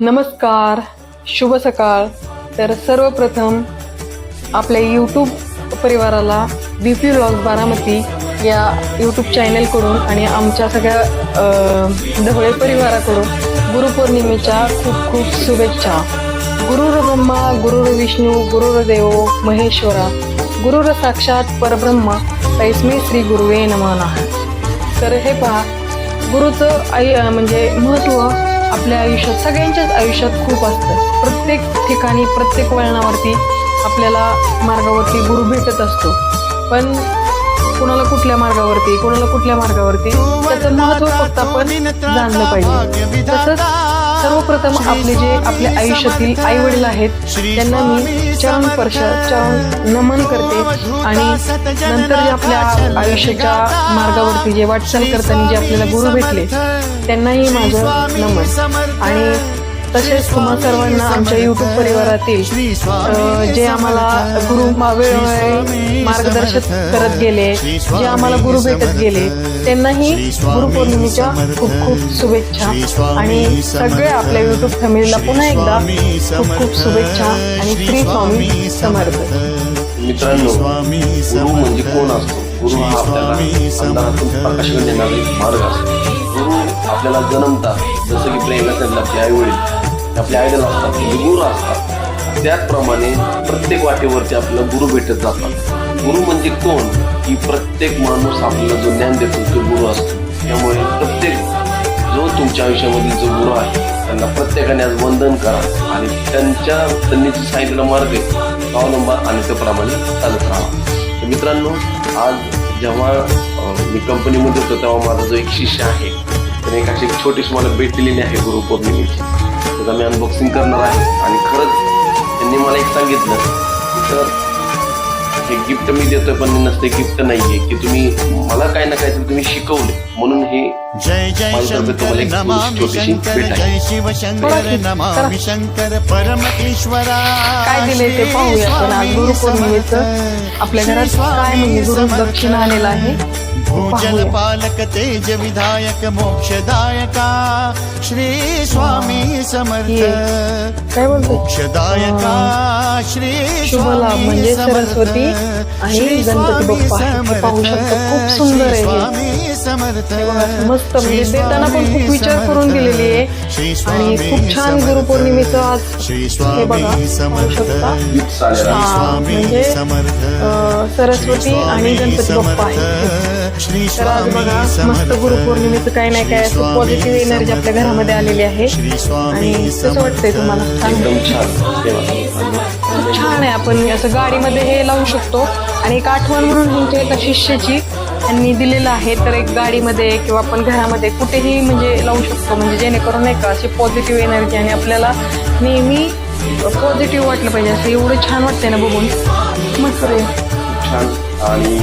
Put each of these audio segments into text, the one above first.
नमस्कार शुभ सकाळ. तर सर्वप्रथम आपल्या यूट्यूब परिवाराला बी पी ब्लॉग बारामती या यूट्यूब चॅनलकडून आणि आमच्या सगळ्या ढवळे परिवाराकडून गुरुपौर्णिमेच्या खूप खूप शुभेच्छा. गुरुर ब्रह्मा गुरुर विष्णू गुरुर देव महेश्वरा गुरुर साक्षात परब्रह्म तैस्मे श्री गुरुवे नमाना तर हे पहा गुरुचं आई म्हणजे महत्त्व आपल्या आयुष्यात सगळ्यांच्याच आयुष्यात खूप असतं. प्रत्येक ठिकाणी प्रत्येक वळणावरती आपल्याला मार्गावरती गुरु भेटत असतो. पण कुणाला कुठल्या मार्गावरती कुणाला कुठल्या मार्गावरती त्याचं महत्त्व फक्त आपण जाणलं पाहिजे. तसंच सर्वप्रथम आपले जे आपल्या आयुष्यातील आई वडील आहेत त्यांना मी चरण स्पर्श चरण नमन करते आणि नंतर जे आपल्या आयुष्याच्या मार्गावरती जे वाटचाल करताना जे आपल्याला गुरु भेटले त्यांनाही माझं नमन. आणि तसेच तुम्हा सर्वांना आमच्या युट्यूब परिवारातील जे आम्हाला गुरु मा- वेळोवेळी मार्गदर्शक करत गेले जे आम्हाला गुरु भेटत गेले त्यांनाही गुरुपौर्णिमेच्या खूप खूप शुभेच्छा. आणि सगळ्या आपल्या युट्यूब फॅमिलीला पुन्हा एकदा खूप खूप शुभेच्छा आणि श्री स्वामी समर्थ. मित्रांनो गुरु म्हणजे कोण असतो? गुरु हा आपल्याला अंधारातून देणारा मार्ग असतो. आपल्याला जन्मतात. जसं की प्रेरणा त्यांना आपले आई वडील आपले आयडल असतात म्हणजे गुरु असतात. त्याचप्रमाणे प्रत्येक वाटेवरती आपल्याला गुरु भेटत जातात. गुरु म्हणजे कोण? की प्रत्येक माणूस आपल्याला जो ज्ञान देतो तो गुरु असतो. त्यामुळे प्रत्येक जो तुमच्या आयुष्यामधील जो गुरु आहे त्यांना प्रत्येकाने आज वंदन करा आणि त्यांच्या त्यांनी जो सांगितलेला मार्ग आहे अवलंबा आणि त्याप्रमाणे चालत राहा. तर मित्रांनो आज जेव्हा मी कंपनीमध्ये होतो तेव्हा माझा जो एक शिष्य आहे त्याने एक अशी छोटीशी मला भेट दिलेली आहे गुरुपौर्णिमेची. त्याचा मी अनबॉक्सिंग करणार आहे. आणि खरंच त्यांनी मला एक सांगितलं की सर हे गिफ्ट मी देतोय पण नसते गिफ्ट नाहीये. की तुम्ही मला काय ना काहीतरी तुम्ही शिकवले. म्हणून हे जय जय शंकर नमामि शंकर. जय शिव शंकर नमामि करा. शंकर परम ईश्वरा काय दिलंय ते पाहूया. आपण आज गुरुपौर्णिमेचं आपल्या घरात काय म्हणजे गुरु दक्षिणा आलेला आहे भूजल पालक तेज विधायक मोक्षदायका श्री स्वामी समर्थ. मोक्षदायका श्री स्वामी म्हणजे समर्थ. सरस्वती आणि श्री गणपती स्वामी बाप्पा आहे. हे पाहू समर्थ. शकता. खूप सुंदर आहे हे. श्री स्वामी समर्थ हे बघा, मस्त म्हणजे श्री देताना पण खूप स्वामी विचार करून समर्थ. दिलेली आहे श्री आणि स्वामी खूप छान समर्थ. गुरुपौर्णिमेचं आज श्री हे स्वामी बघा पाहू समर्थ. शकता गिफ्ट आलेलं आहे. हा, स्वामी म्हणजे समर्थ. अं, सरस्वती आणि गणपती बाप्पा आहे श्री तर आज स्वामी बघा मस्त समर्थ. गुरुपौर्णिमेचं काही नाही काय श्री असं स्वामी पॉझिटिव्ह एनर्जी समर्थ. आपल्या घरामध्ये आलेली आहे श्री स्वामी आणि कसं वाटतंय तुम्हाला छान एकदम छान आहे आपण असं गाडीमध्ये हे लावू शकतो. आणि एक आठवण म्हणून तुमच्या एका शिष्याची त्यांनी दिलेलं आहे तर एक गाडीमध्ये किंवा आपण घरामध्ये कुठेही म्हणजे लावू शकतो. म्हणजे जेणेकरून नाही का अशी पॉझिटिव्ह एनर्जी आणि आपल्याला नेहमी पॉझिटिव्ह वाटलं पाहिजे. असं एवढं छान वाटतंय ना बघून. मस्त छान. आणि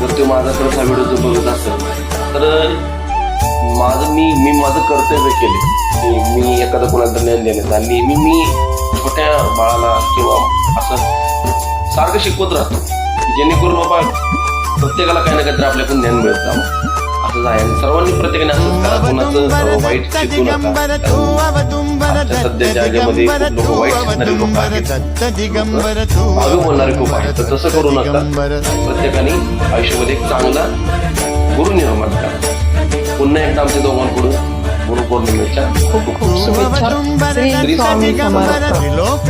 जर तो माझा खरंच हा व्हिडिओ जर बघत असेल तर माझं मी मी माझं कर्तव्य केले. मी एखादं कोणाला ज्ञान देण्याचा नेहमी मी किंवा असं सारखं शिकवत राहतो की जेणेकरून बाबा प्रत्येकाला काही ना काहीतरी आपल्याकडून ज्ञान मिळत असंच आहे आणि सर्वांनी प्रत्येकाने असंच करा कुणाचं वाईट शिकू नका सध्याच्या खूप लोक वाईट शिकणारे लोक आहेत भावी बोलणारे खूप आहेत तर तसं करू नका प्रत्येकाने आयुष्यामध्ये एक चांगला गुरु निर्माण करा पुन्हा एकदा आमच्या दोघांकडून गुरुपौर्णिमेच्या खूप खूप शुभेच्छा श्री स्वामी समर्थ लोक